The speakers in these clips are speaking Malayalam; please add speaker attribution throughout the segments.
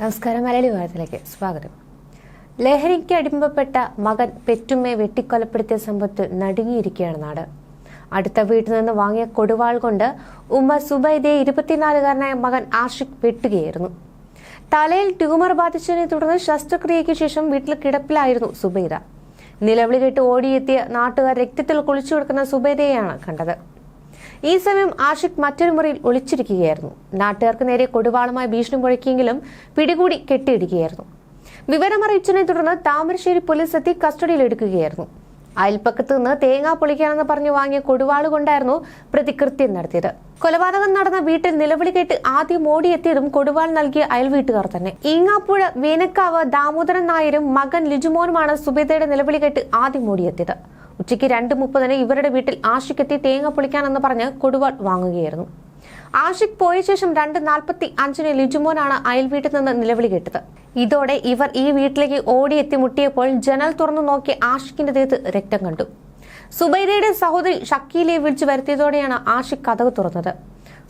Speaker 1: നമസ്കാരം മലയാളി വാർത്തയിലേക്ക് സ്വാഗതം. ലഹരിക്ക് അടിമപ്പെട്ട മകൻ പെറ്റുമ്മയെ വെട്ടിക്കൊലപ്പെടുത്തിയ സംഭവത്തിൽ നടുങ്ങിയിരിക്കുകയാണ് നാട്. അടുത്ത വീട്ടിൽ നിന്ന് വാങ്ങിയ കൊടുവാൾ കൊണ്ട് ഉമ്മ സുബൈദെ ഇരുപത്തിനാലുകാരനായ മകൻ ആഷിഖ് വെട്ടുകയായിരുന്നു. തലയിൽ ട്യൂമർ ബാധിച്ചതിനെ തുടർന്ന് ശസ്ത്രക്രിയയ്ക്ക് ശേഷം വീട്ടിൽ കിടപ്പിലായിരുന്നു സുബൈദ. നിലവിളി കേട്ട് ഓടിയെത്തിയ നാട്ടുകാർ രക്തത്തിൽ കുളിച്ചു കിടക്കുന്ന സുബൈദയെയാണ് കണ്ടത്. ഈ സമയം ആഷിഖ് മറ്റൊരു മുറിയിൽ ഒളിച്ചിരിക്കുകയായിരുന്നു. നാട്ടുകാർക്ക് നേരെ കൊടുവാളുമായി ഭീഷണി മുഴക്കിയെങ്കിലും പിടികൂടി കെട്ടിയിടുകയായിരുന്നു. വിവരമറിയിച്ചതിനെ തുടർന്ന് താമരശ്ശേരി പോലീസ് എത്തി കസ്റ്റഡിയിൽ എടുക്കുകയായിരുന്നു. അയൽപ്പക്കത്ത് നിന്ന് തേങ്ങ പൊളിക്കാനെന്ന് പറഞ്ഞു വാങ്ങിയ കൊടുവാൾ കൊണ്ടായിരുന്നു പ്രതി കൃത്യം നടത്തിയത്. കൊലപാതകം നടന്ന വീട്ടിൽ നിലവിളി കേട്ട് ആദ്യം ഓടിയെത്തിയതും കൊടുവാൾ നൽകിയ അയൽ വീട്ടുകാർ തന്നെ. ഈങ്ങാപ്പുഴ വേനക്കാവ് ദാമോദരൻ നായരും മകൻ ലിജുമോനുമാണ് സുബേദയുടെ നിലവിളി കേട്ട് ആദ്യം ഓടിയെത്തിയത്. ഉച്ചയ്ക്ക് രണ്ട് മുപ്പതിന് ഇവരുടെ വീട്ടിൽ ആഷിക്കെത്തി തേങ്ങ പൊളിക്കാനെന്ന് പറഞ്ഞ് കൊടുവാൾ വാങ്ങുകയായിരുന്നു. ആഷിഖ് പോയ ശേഷം രണ്ട് നാൽപ്പത്തി അഞ്ചിന് ലിജുമോനാണ് അയൽ വീട്ടിൽ നിന്ന് നിലവിളി കേട്ടത്. ഇതോടെ ഇവർ ഈ വീട്ടിലേക്ക് ഓടിയെത്തി മുട്ടിയപ്പോൾ ജനൽ തുറന്നു നോക്കി ആഷിഖിന്റെ ദേഹത്ത് രക്തം കണ്ടു. സുബൈദയുടെ സഹോദരി ഷക്കീലിയെ വിളിച്ചു വരുത്തിയതോടെയാണ് ആഷിഖ് കഥക് തുറന്നത്.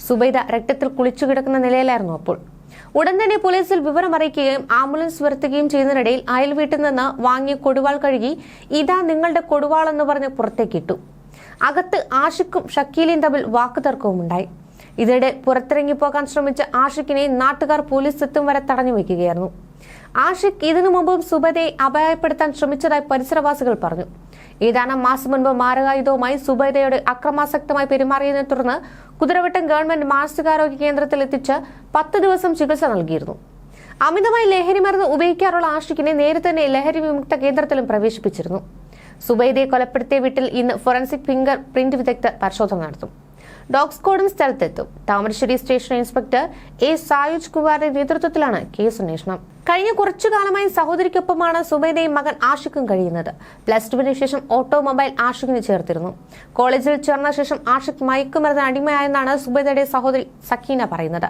Speaker 1: സുബൈദ രക്തത്തിൽ കുളിച്ചു കിടക്കുന്ന നിലയിലായിരുന്നു അപ്പോൾ. ഉടൻ തന്നെ പോലീസിൽ വിവരം അറിയിക്കുകയും ആംബുലൻസ് വരുത്തുകയും ചെയ്യുന്നതിനിടയിൽ അയൽ വീട്ടിൽ നിന്ന് വാങ്ങിയ കൊടുവാൾ കഴുകി ഇതാ നിങ്ങളുടെ കൊടുവാൾ എന്ന് പറഞ്ഞ് പുറത്തേക്കിട്ടു. അകത്ത് ആഷിഖും ഷക്കീലയും തമ്മിൽ വാക്കുതർക്കവും ഉണ്ടായി ഇതിനിടെ പുറത്തിറങ്ങിപ്പോകാൻ ശ്രമിച്ച ആഷിഖിനെ നാട്ടുകാർ പോലീസ് എത്തും വരെ തടഞ്ഞു വയ്ക്കുകയായിരുന്നു. ആഷിഖ് ഇതിനു മുമ്പും സുബൈദയെ അപായപ്പെടുത്താൻ ശ്രമിച്ചതായി പരിസരവാസികൾ പറഞ്ഞു. ഏതാനും മാസം മുൻപ് മാരകായുധവുമായി സുബൈദയോട് അക്രമാസക്തമായി പെരുമാറിയതിനെ തുടർന്ന് കുതിരവട്ടം ഗവൺമെന്റ് മാനസികാരോഗ്യ കേന്ദ്രത്തിൽ എത്തിച്ച് പത്ത് ദിവസം ചികിത്സ നൽകിയിരുന്നു. അമിതമായി ലഹരി മരുന്ന് ഉപയോഗിക്കാറുള്ള ആഷിഖിനെ നേരത്തെ തന്നെ ലഹരി വിമുക്ത കേന്ദ്രത്തിലും പ്രവേശിപ്പിച്ചിരുന്നു. സുബൈദയെ കൊലപ്പെടുത്തിയ വീട്ടിൽ ഇന്ന് ഫോറൻസിക് ഫിംഗർ പ്രിന്റ് വിദഗ്ധർ പരിശോധന നടത്തും. ഡോഗ് സ്ക്വാഡും സ്ഥലത്തെത്തും. Thamarassery station inspector A Sayuj കുമാറിന്റെ നേതൃത്വത്തിലാണ് കേസ് അന്വേഷണം. കഴിഞ്ഞ കുറച്ചു കാലമായി സഹോദരിക്കൊപ്പമാണ് സുബൈദയും മകൻ ആഷിഖും കഴിയുന്നത്. പ്ലസ് ടുവിന് ശേഷം ഓട്ടോമൊബൈൽ ആഷിഖിന് ചേർത്തിരുന്നു. കോളേജിൽ ചേർന്ന ശേഷം ആഷിഖ് മയക്കുമരുന്ന് അടിമയായെന്നാണ് സുബൈദയുടെ സഹോദരി സക്കീന പറയുന്നത്.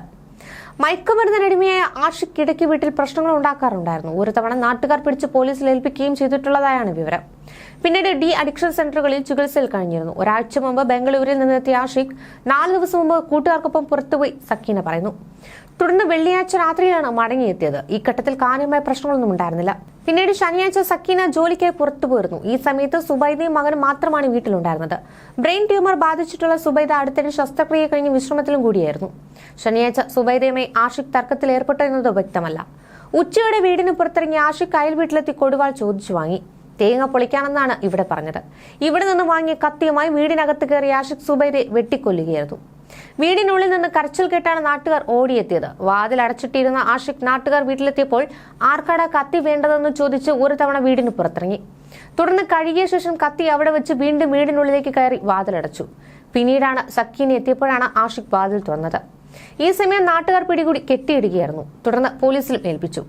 Speaker 1: മയക്കുമരുന്നിനടിമയായ ആഷിഖ് ഇടയ്ക്ക് വീട്ടിൽ പ്രശ്നങ്ങൾ ഉണ്ടാക്കാറുണ്ടായിരുന്നു. ഒരു തവണ നാട്ടുകാർ പിടിച്ച് പോലീസിൽ ഏൽപ്പിക്കുകയും ചെയ്തിട്ടുള്ളതായാണ് വിവരം. പിന്നീട് ഡി അഡിക്ഷൻ സെന്ററുകളിൽ ചികിത്സയിൽ കഴിഞ്ഞിരുന്നു. ഒരാഴ്ച മുമ്പ് ബംഗളൂരിൽ നിന്നെത്തിയ ആഷിഖ് നാല് ദിവസം മുമ്പ് കൂട്ടുകാർക്കൊപ്പം പുറത്തുപോയി സക്കീന പറയുന്നു. തുടർന്ന് വെള്ളിയാഴ്ച രാത്രിയിലാണ് മടങ്ങിയെത്തിയത്. ഈ ഘട്ടത്തിൽ കാര്യമായ പ്രശ്നങ്ങളൊന്നും ഉണ്ടായിരുന്നില്ല. പിന്നീട് ശനിയാഴ്ച സക്കീന ജോലിക്കായി പുറത്തു പോയിരുന്നു. ഈ സമയത്ത് സുബൈദയും മകനും മാത്രമാണ് വീട്ടിലുണ്ടായിരുന്നത്. ബ്രെയിൻ ട്യൂമർ ബാധിച്ചിട്ടുള്ള സുബൈദ അടുത്തിടെ ശസ്ത്രക്രിയ കഴിഞ്ഞ് വിശ്രമത്തിലും കൂടിയായിരുന്നു. ശനിയാഴ്ച സുബൈദയുമായി ആഷിഖ് തർക്കത്തിൽ ഏർപ്പെട്ടു എന്നത് വ്യക്തമല്ല. ഉച്ചയോടെ വീടിന് പുറത്തിറങ്ങി ആഷിഖ് അയൽ വീട്ടിലെത്തി കൊടുവാൾ ചോദിച്ചു വാങ്ങി. തേങ്ങ പൊളിക്കാണെന്നാണ് ഇവിടെ പറഞ്ഞത്. ഇവിടെ നിന്ന് വാങ്ങിയ കത്തിയുമായി വീടിനകത്ത് കയറി ആഷിഖ് സുബൈരെ വെട്ടിക്കൊല്ലുകയായിരുന്നു. വീടിനുള്ളിൽ നിന്ന് കരച്ചിൽ കേട്ടാണ് നാട്ടുകാർ ഓടിയെത്തിയത്. വാതിൽ അടച്ചിട്ടിരുന്ന ആഷിഖ് നാട്ടുകാർ വീട്ടിലെത്തിയപ്പോൾ ആർക്കാട കത്തി വേണ്ടതെന്ന് ചോദിച്ച് ഒരു തവണ വീടിന് പുറത്തിറങ്ങി. തുടർന്ന് കഴുകിയ ശേഷം കത്തി അവിടെ വെച്ച് വീണ്ടും വീടിനുള്ളിലേക്ക് കയറി വാതിലടച്ചു പിന്നീടാണ് സക്കീനെ എത്തിയപ്പോഴാണ് ആഷിഖ് വാതിൽ തുറന്നത്. ഈ സമയം നാട്ടുകാർ പിടികൂടി കെട്ടിയിടുകയായിരുന്നു. തുടർന്ന് പോലീസിലും ഏൽപ്പിച്ചു.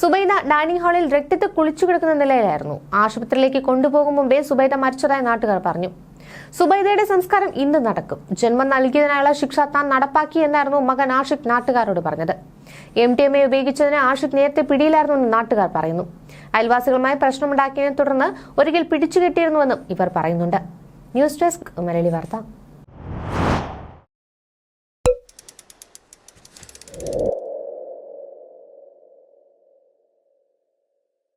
Speaker 1: സുബൈദ ഡൈനിങ് ഹാളിൽ രക്തത്തിൽ കുളിച്ചു കിടക്കുന്ന നിലയിലായിരുന്നു. ആശുപത്രിയിലേക്ക് കൊണ്ടുപോകും മുമ്പേ സുബൈദ മരിച്ചതായി നാട്ടുകാർ പറഞ്ഞു. സുബൈദയുടെ സംസ്കാരം ഇന്ന് നടക്കും. ജന്മം നൽകിയതിനായുള്ള ശിക്ഷ താൻ നടപ്പാക്കി എന്നായിരുന്നു മകൻ ആഷിഖ് നാട്ടുകാരോട് പറഞ്ഞത്. എം ടി എം എ ഉപയോഗിച്ചതിന് ആഷിഖ് നേരത്തെ പിടിയിലായിരുന്നു എന്ന് നാട്ടുകാർ പറയുന്നു. അയൽവാസികളുമായി പ്രശ്നമുണ്ടാക്കിയതിനെ തുടർന്ന് ഒരിക്കൽ പിടിച്ചുകെട്ടിയിരുന്നുവെന്നും ഇവർ പറയുന്നുണ്ട്. ന്യൂസ് ഡെസ്ക് മലയാളി വാർത്ത.